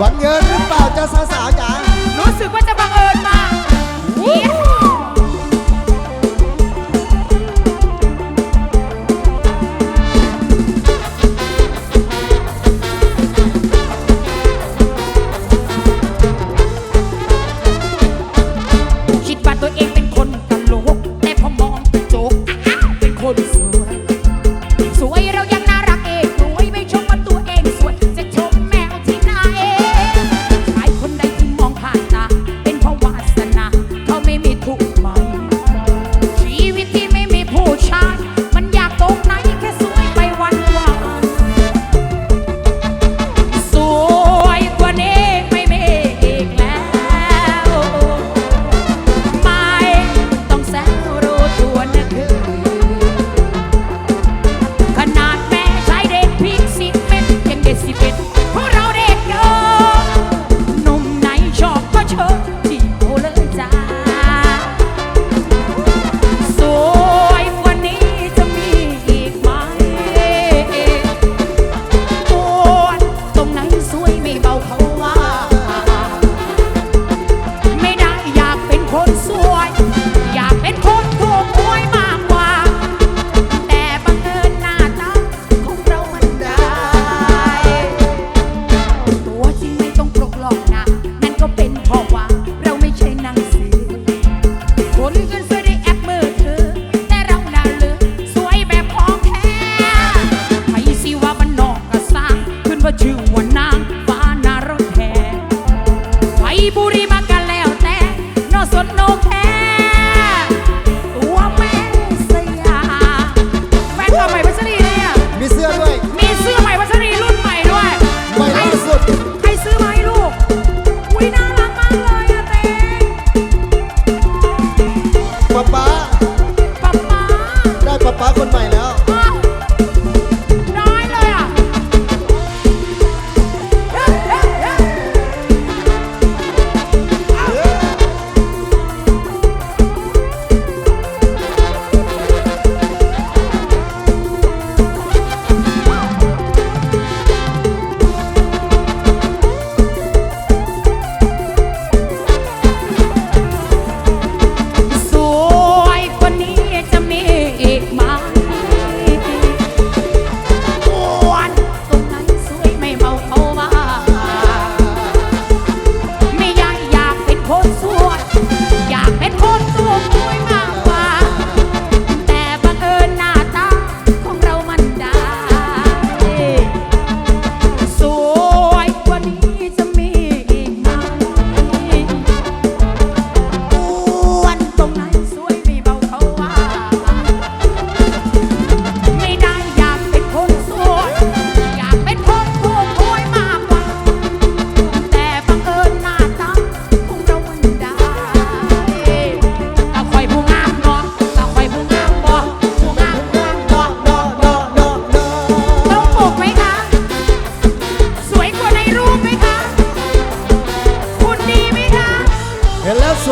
วันเงินหรือเปล่าจะซาซา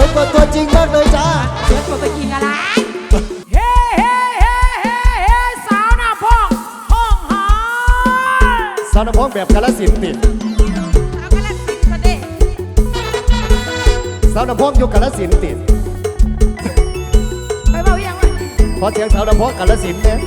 วยกว่าตัวจริงมากเลยจ้าสวยกว่าตัวจรินอะไร เฮ้เฮ้เฮ้เฮ้เฮ้สาวน้ำพองห้องหอสาวน้าพองแบบกาลสินติดสาวน้ำพองอยู่กาลสินติดไปเบายังวะพอเสียงสาวน้ำพองกาลสินเนี่ย